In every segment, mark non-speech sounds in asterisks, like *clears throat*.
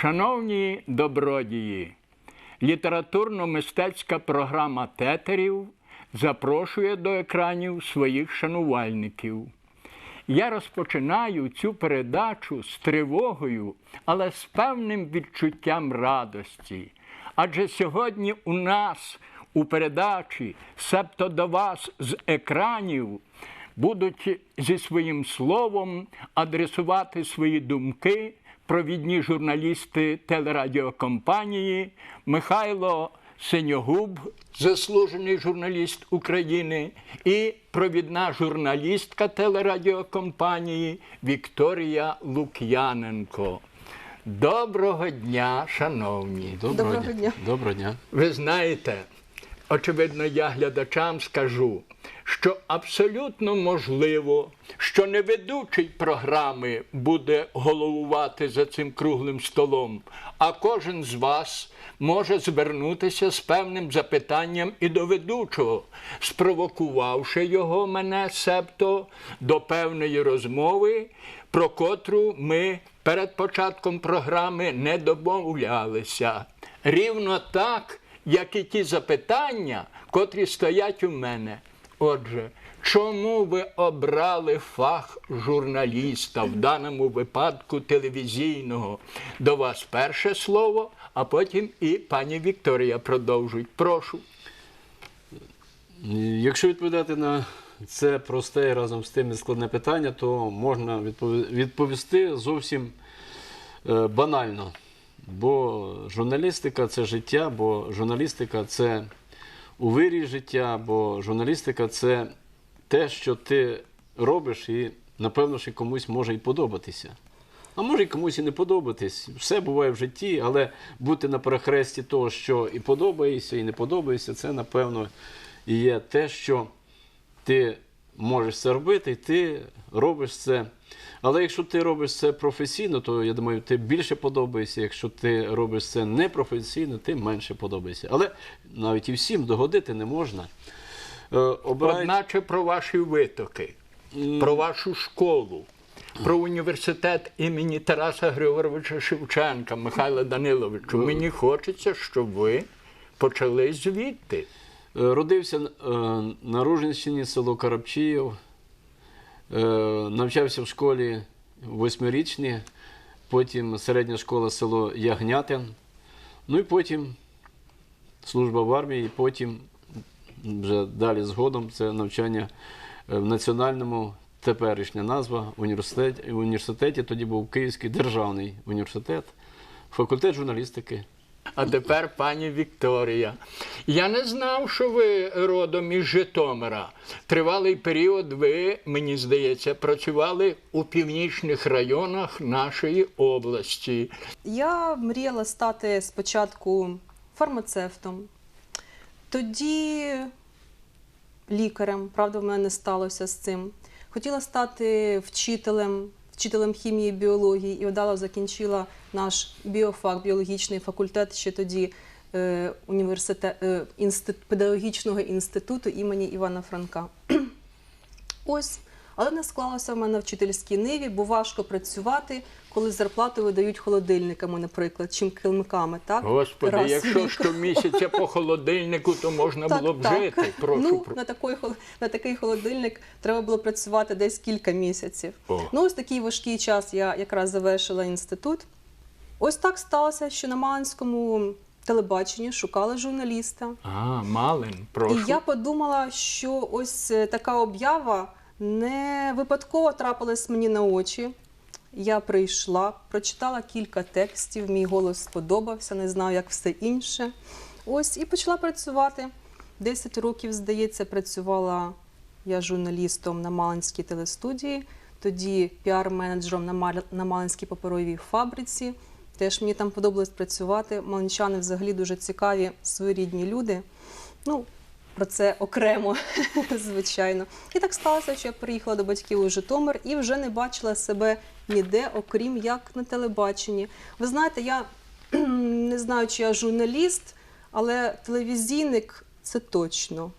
Шановні добродії, літературно-мистецька програма тетерів запрошує до екранів своїх шанувальників. Я розпочинаю цю передачу з тривогою, але з певним відчуттям радості. Адже сьогодні у нас у передачі, себто до вас з екранів, будуть зі своїм словом адресувати свої думки провідні журналісти телерадіокомпанії Михайло Синьогуб, заслужений журналіст України, і провідна журналістка телерадіокомпанії Вікторія Лук'яненко. Доброго дня, шановні! Доброго Доброго дня. дня. Доброго дня. Ви знаєте, очевидно, я глядачам скажу, що абсолютно можливо, що не ведучий програми буде головувати за цим круглим столом, а кожен з вас може звернутися з певним запитанням і до ведучого, спровокувавши його мене, себто до певної розмови, про котру ми перед початком програми не домовлялися. Рівно так, як і ті запитання, котрі стоять у мене. Отже, чому ви обрали фах журналіста, в даному випадку телевізійного? До вас перше слово, а потім і пані Вікторія продовжують. Прошу. Якщо відповідати на це просте і разом з тим складне питання, то можна відповісти зовсім е, банально. Бо журналістика це життя, бо журналістика це у вирі життя, бо журналістика це те, що ти робиш, і напевно, що комусь може і подобатися. А може і комусь і не подобатись. Все буває в житті, але бути на перехресті того, що і подобається, і не подобається, це напевно і є те, що ти можеш це робити, і ти робиш це. Але якщо ти робиш це професійно, то я думаю, ти більше подобаєшся. Якщо ти робиш це непрофесійно, ти менше подобаєшся. Але навіть і всім догодити не можна. Е, обирають- Одначе про ваші витоки, про вашу школу, про університет імені Тараса Григоровича Шевченка, Михайла Даниловичу. Мені хочеться, щоб ви почали звідти. Е, Родився е, на Ружинщині, село Карапчіїв. Е, Навчався в школі восьмирічні, потім середня школа село Ягнятин. Ну і потім служба в армії, і потім вже далі згодом це навчання в національному, теперішня назва університеті, університеті. Тоді був Київський державний університет, факультет журналістики. А тепер пані Вікторія. Я не знав, що ви родом із Житомира. Тривалий період ви, мені здається, працювали у північних районах нашої області. Я мріяла стати спочатку фармацевтом, тоді лікарем, правда, в мене сталося з цим. Хотіла стати вчителем, вчителем хімії біології і вдало закінчила наш біофак, біологічний факультет ще тоді е, університет, е, педагогічного інституту імені Івана Франка. *clears throat* Ось, але не склалося в мене в вчительській ниві, бо важко працювати, коли зарплату видають холодильниками, наприклад, чим килимками. Так? Господи, Раз якщо щомісяця по холодильнику, то можна було б жити. Прошу. ну, про- на, такий, на такий холодильник треба було працювати десь кілька місяців. О. Ну, ось такий важкий час я якраз завершила інститут. Ось так сталося, що на Малинському телебаченні шукали журналіста. А, Малин, прошу. І я подумала, що ось е, така обява не випадково трапилась мені на очі. Я прийшла, прочитала кілька текстів, мій голос сподобався, не знаю, як все інше. Ось і почала працювати. Десять років, здається, працювала я журналістом на Малинській телестудії, тоді піар-менеджером на Малинській паперовій фабриці. Теж мені там подобалось працювати. Малинчани взагалі дуже цікаві, своєрідні люди. Ну, про це окремо, *laughs* звичайно. І так сталося, що я приїхала до батьків у Житомир і вже не бачила себе ніде, окрім як на телебаченні. Ви знаєте, я *clears throat* не знаю, чи я журналіст, але телевізійник це точно.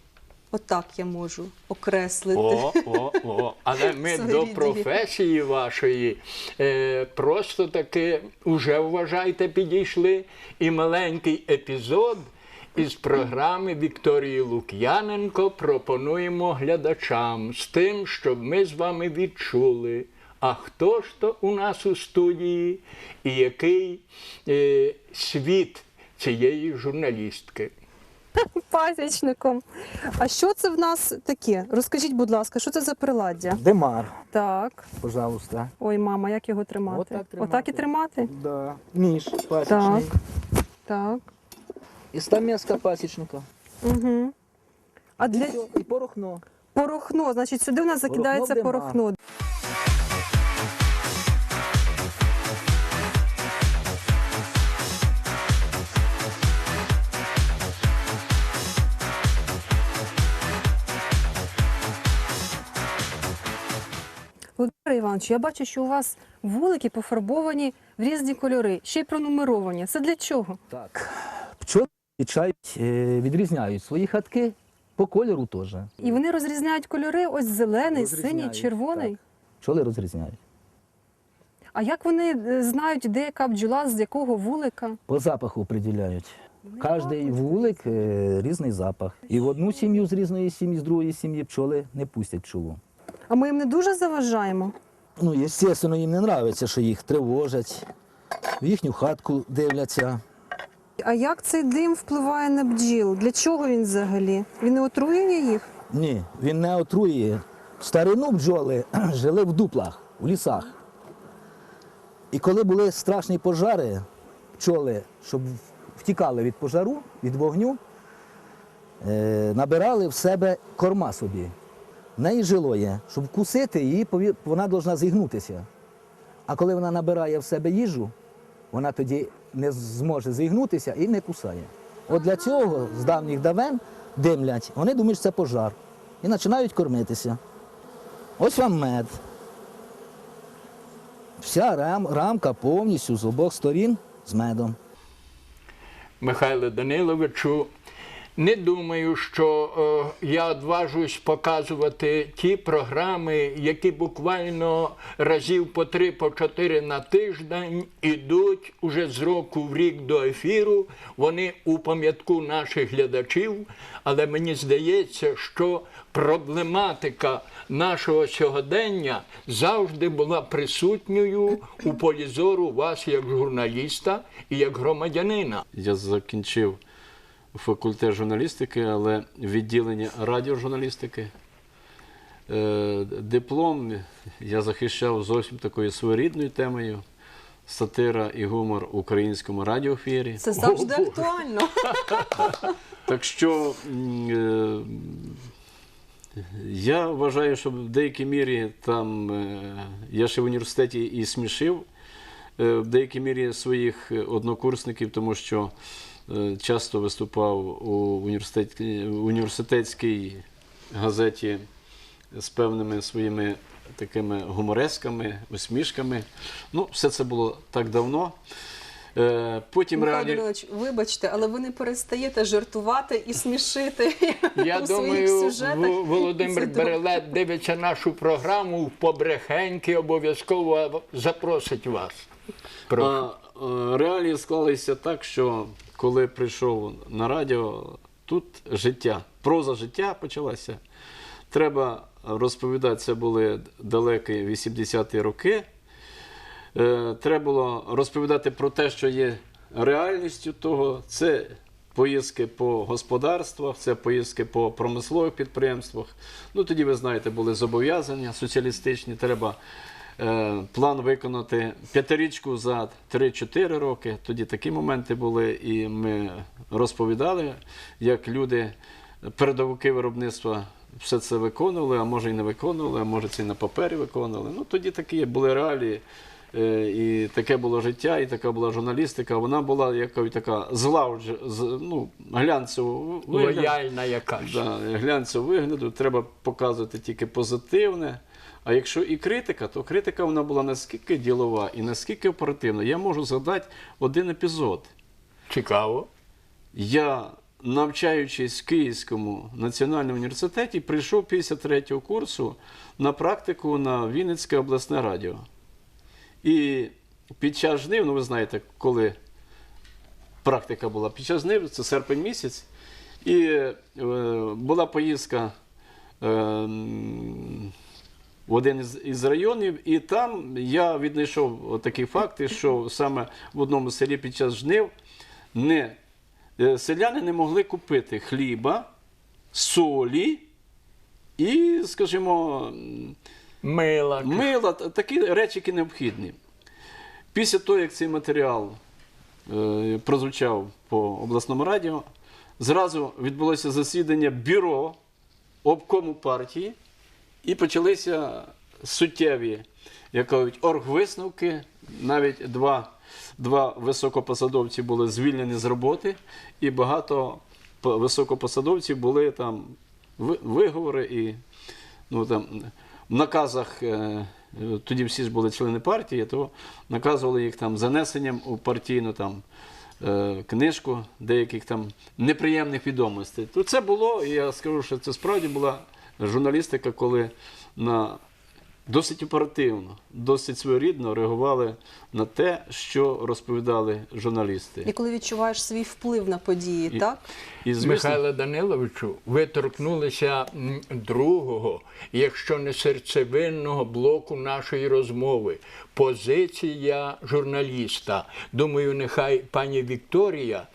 Отак я можу окреслити. О, о, о. Але ми *laughs* до професії вашої е, просто таки вже вважайте, підійшли. І маленький епізод із програми Вікторії Лук'яненко пропонуємо глядачам з тим, щоб ми з вами відчули. А хто ж то у нас у студії і який е, світ цієї журналістки? Пасічником. А що це в нас таке? Розкажіть, будь ласка, що це за приладдя? Демар, Так. пожалуйста. Ой, мама, як його тримати? Отак тримати. Отак і тримати? Да. Ніж пасічний. Так. І стамеска пасічника. Угу. А І, для всьо, і порохно. порохно, значить, сюди в нас закидається Порохно порохно. Володимир Іванович, я бачу, що у вас вулики пофарбовані в різні кольори, ще й пронумеровані. Це для чого? Так. Пчоли відчають, е, відрізняють свої хатки по кольору теж. І вони розрізняють кольори: ось зелений, синій, червоний. так. Пчоли розрізняють. А як вони е, знають, де яка бджола, з якого вулика? По запаху приділяють. Кожний вулик е, різний запах. І в одну сім'ю з різної сім'ї, з другої сім'ї пчоли не пустять пчолу. А ми їм не дуже заважаємо. Ну, звісно, їм не подобається, що їх тривожать, в їхню хатку дивляться. А як цей дим впливає на бджіл? Для чого він взагалі? Він не отруює їх? Ні, він не отруює. В старину бджоли *clears throat* жили в дуплах, у лісах. І коли були страшні пожари, пчоли, щоб втікали від пожару, від вогню, е, набирали в себе корма собі. В неї жило є, щоб вкусити її, вона повинна зігнутися. А коли вона набирає в себе їжу, вона тоді не зможе зігнутися і не кусає. От для цього з давніх давен димлять, вони думають, що це пожар. І починають кормитися. Ось вам мед. Вся рам, рамка повністю з обох сторін з медом. Михайле Даниловичу, не думаю, що е, я одважусь показувати ті програми, які буквально разів по три, по чотири на тиждень ідуть уже з року в рік до ефіру. Вони у пам'ятку наших глядачів. Але мені здається, що проблематика нашого сьогодення завжди була присутньою у полі зору вас як журналіста і як громадянина. Я закінчив факультет журналістики, але відділення радіожурналістики. Е, Диплом я захищав зовсім такою своєрідною темою сатира і гумор в українському радіоефірі. Це завжди О, актуально. *laughs* Так що е, я вважаю, що в деякій мірі там е, я ще в університеті і смішив е, в деякій мірі своїх однокурсників, тому що часто виступав у університет- університетській газеті з певними своїми такими гуморесками, усмішками. Ну, все це було так давно. Е, Потім Михайло реалі... Вибачте, але ви не перестаєте жартувати і смішити Я *laughs* у своїх думаю, сюжетах. В- Володимир Берелет дивиться нашу програму побрехеньки, обов'язково запросить вас. А, е, реалії склалися так, що коли прийшов на радіо, тут життя, проза життя почалася. Треба розповідати, це були далекі 80-ті роки. Е, Треба було розповідати про те, що є реальністю того. Це поїздки по господарствах, це поїздки по промислових підприємствах. Ну тоді, ви знаєте, були зобов'язання соціалістичні. Треба план виконати п'ятирічку за 3-4 роки. Тоді такі моменти були, і ми розповідали, як люди, передовики виробництва. Все це виконували, а може і не виконували, а може це і на папері виконували. Ну тоді такі були реалії. Е, І таке було життя, і така була журналістика. Вона була якою така зла, ну, глянцевого вигляду. Лояльна якась. Да, глянцевого вигляду треба показувати тільки позитивне. А якщо і критика, то критика вона була наскільки ділова і наскільки оперативна. Я можу згадати один епізод. Цікаво. Я навчаючись в Київському національному університеті, прийшов після третього курсу на практику на Вінницьке обласне радіо. І під час жнив, ну ви знаєте, коли практика була під час жнив, це серпень місяць, і е, була поїздка. е, в один із, із районів, і там я віднайшов такі факти, що саме в одному селі під час жнив не, е, селяни не могли купити хліба, солі і, скажімо, Мила. мила, такі речі, які необхідні. Після того, як цей матеріал е, прозвучав по обласному радіо, зразу відбулося засідання бюро обкому партії, і почалися суттєві, як кажуть, оргвисновки. Навіть два, два високопосадовці були звільнені з роботи, і багато високопосадовців були там виговори і ну, там, в наказах, е, тоді всі ж були члени партії, то наказували їх там занесенням у партійну там, е, книжку деяких там неприємних відомостей. То це було, і я скажу, що це справді була журналістика, коли на досить оперативно, досить своєрідно реагували на те, що розповідали журналісти. І коли відчуваєш свій вплив на події, І- так? І, звісно, Михайло Даниловичу, ви торкнулися другого, якщо не серцевинного блоку нашої розмови. Позиція журналіста. Думаю, нехай пані Вікторія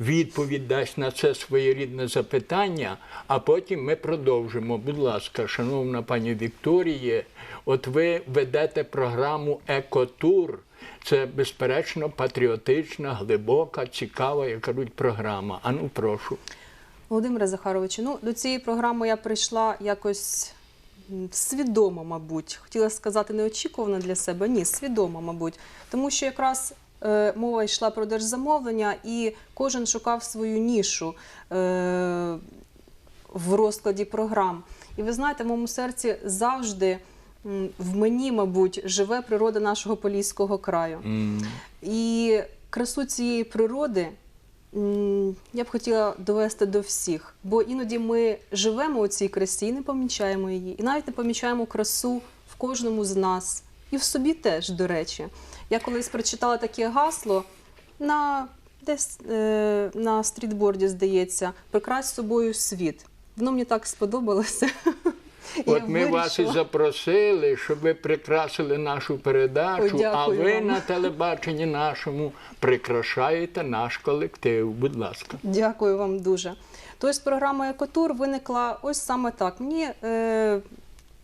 відповідь дасть на це своєрідне запитання, а потім ми продовжимо. Будь ласка, шановна пані Вікторіє, от ви ведете програму Екотур. Це безперечно патріотична, глибока, цікава, як кажуть, програма. Ану, прошу. Володимире Захаровичу, ну до цієї програми я прийшла якось свідомо, мабуть. Хотіла сказати неочікувано для себе. Ні, свідомо, мабуть. Тому що якраз е, мова йшла про держзамовлення, і кожен шукав свою нішу е, в розкладі програм. І ви знаєте, в моєму серці завжди в мені, мабуть, живе природа нашого поліського краю. І красу цієї природи я б хотіла довести до всіх, бо іноді ми живемо у цій красі і не помічаємо її, і навіть не помічаємо красу в кожному з нас, і в собі теж, до речі. Я колись прочитала таке гасло на десь е, на стрітборді, здається, прикрась собою світ. Воно мені так сподобалося. *laughs* От ми вас і запросили, щоб ви прикрасили нашу передачу, а ви вам. на телебаченні нашому прикрашаєте наш колектив. Будь ласка. Дякую вам дуже. Тобто програма Екотур виникла ось саме так. Мені е,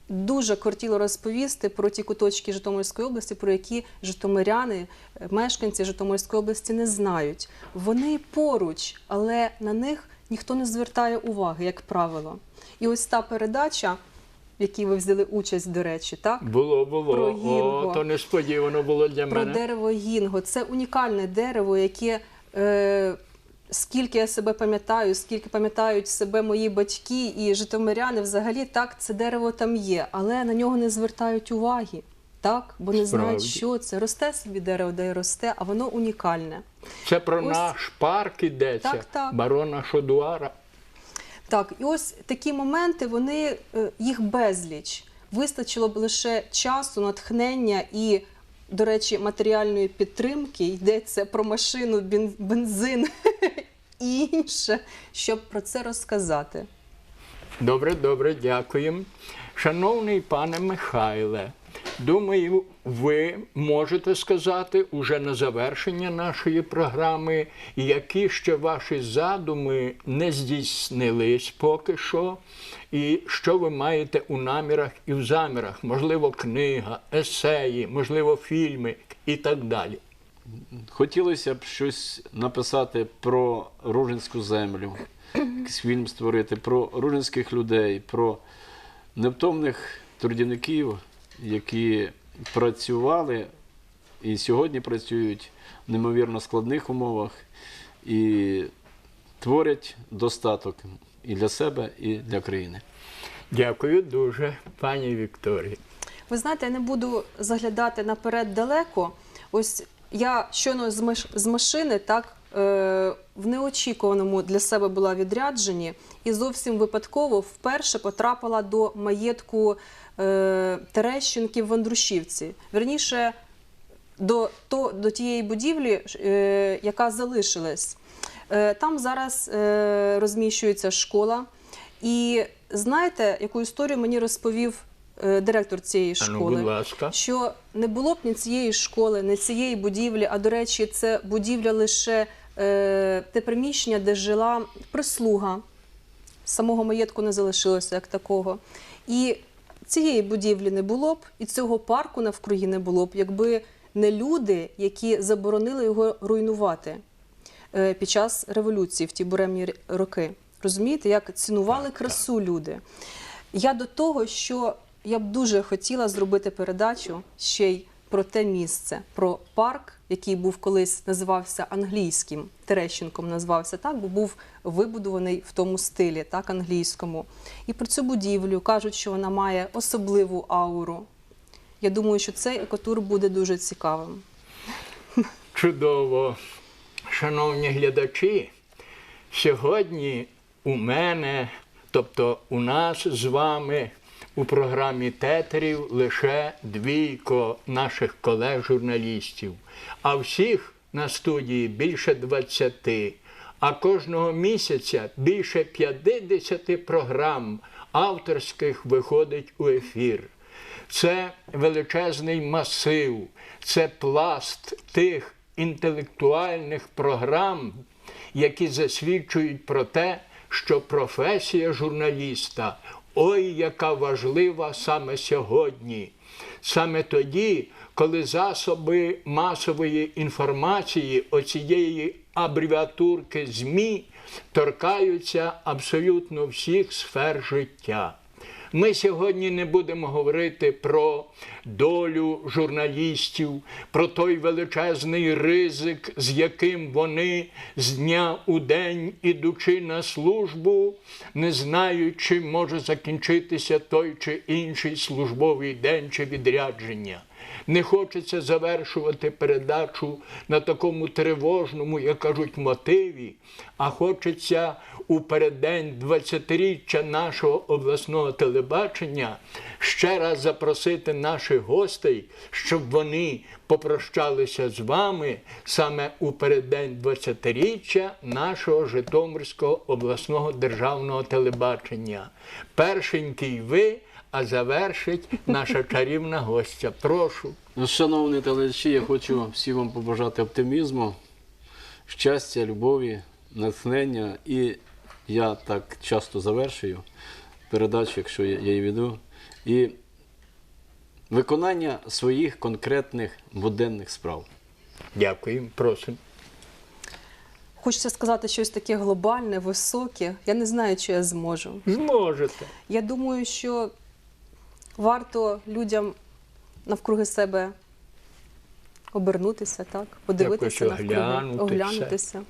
дуже кортіло розповісти про ті куточки Житомирської області, про які житомиряни, е, мешканці Житомирської області не знають. Вони поруч, але на них ніхто не звертає уваги, як правило. І ось та передача, в якій ви взяли участь, до речі, так? Було, було. Про гінго. О, то несподівано було для Про мене. дерево гінго. Це унікальне дерево, яке. Е, Скільки я себе пам'ятаю, скільки пам'ятають себе мої батьки і житомиряни, взагалі так це дерево там є, але на нього не звертають уваги, так? Бо не знають, що це. Росте собі дерево, де й росте, а воно унікальне. Це про Ось- наш парк ідеться, Так, так. барона Шодуара. Так, і ось такі моменти, вони е, їх безліч. Вистачило б лише часу, натхнення і, до речі, матеріальної підтримки. Йдеться про машину, бензин *laughs* і інше, щоб про це розказати. Добре, добре, дякуємо. Шановний пане Михайле, думаю, ви можете сказати уже на завершення нашої програми, які ще ваші задуми не здійснились поки що, і що ви маєте у намірах і в замірах, можливо, книга, есеї, можливо, фільми і так далі. Хотілося б щось написати про Ружинську землю, якийсь фільм створити, про ружинських людей, про невтомних трудівників, які працювали і сьогодні працюють в неймовірно складних умовах і творять достаток і для себе, і для країни. Дякую дуже, пані Вікторії. Ви знаєте, я не буду заглядати наперед далеко. Ось я щойно з, маш- машини так в неочікуваному для себе була відрядженні і зовсім випадково вперше потрапила до маєтку е, Терещенків в Андрушівці. Верніше, до, то, до тієї будівлі, е, яка залишилась. Е, там зараз е, розміщується школа. І знаєте, яку історію мені розповів е, директор цієї ну, школи? будь ласка. що не було б ні цієї школи, ні цієї будівлі, а до речі, це будівля лише е, те приміщення, де жила прислуга. Самого маєтку не залишилося як такого. І цієї будівлі не було б, і цього парку навкруги не було б, якби не люди, які заборонили його руйнувати е, під час революції в ті буремні роки. Розумієте, як цінували красу люди. Я до того, що я б дуже хотіла зробити передачу ще й про те місце, про парк, який був колись називався англійським, Терещенком назвався так, бо був вибудований в тому стилі, так, англійському. І про цю будівлю кажуть, що вона має особливу ауру. Я думаю, що цей екотур буде дуже цікавим. Чудово. Шановні глядачі, сьогодні у мене, тобто у нас з вами у програмі тетерів лише двійко наших колег-журналістів, а всіх на студії більше 20. А кожного місяця більше 50 програм авторських виходить у ефір. Це величезний масив, це пласт тих інтелектуальних програм, які засвідчують про те, що професія журналіста ой, яка важлива саме сьогодні. Саме тоді, коли засоби масової інформації оцієї абревіатурки ЗМІ торкаються абсолютно всіх сфер життя. Ми сьогодні не будемо говорити про долю журналістів, про той величезний ризик, з яким вони з дня у день, ідучи на службу, не знають, чим може закінчитися той чи інший службовий день чи відрядження. Не хочеться завершувати передачу на такому тривожному, як кажуть, мотиві, а хочеться у переддень 20-річчя нашого обласного телебачення ще раз запросити наших гостей, щоб вони попрощалися з вами саме у переддень 20-річчя нашого Житомирського обласного державного телебачення. Першенький ви, а завершить наша *laughs* чарівна гостя. Прошу. Ну, Шановні телеглядачі, я хочу всім вам побажати оптимізму, щастя, любові, натхнення. І я так часто завершую передачу, якщо я я її веду. І виконання своїх конкретних буденних справ. Дякую, просимо. Хочеться сказати щось таке глобальне, високе. Я не знаю, чи я зможу. Зможете. Я думаю, що варто людям навкруги себе обернутися, так, подивитися Якось навкруги, оглянути оглянутися,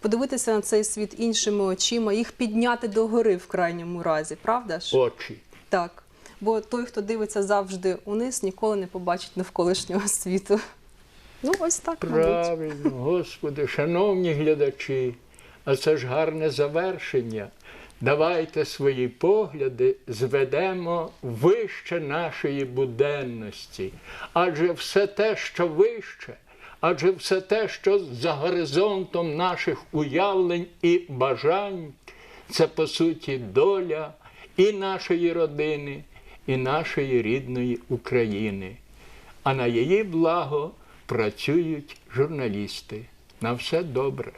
подивитися на цей світ іншими очима, їх підняти догори в крайньому разі, правда ж? Очі. Так. Бо той, хто дивиться завжди униз, ніколи не побачить навколишнього світу. Ну, ось так, мабуть. Правильно, Господи, шановні глядачі, а це ж гарне завершення. Давайте свої погляди зведемо вище нашої буденності. Адже все те, що вище, адже все те, що за горизонтом наших уявлень і бажань, це по суті доля і нашої родини, і нашої рідної України. А на її благо працюють журналісти. На все добре.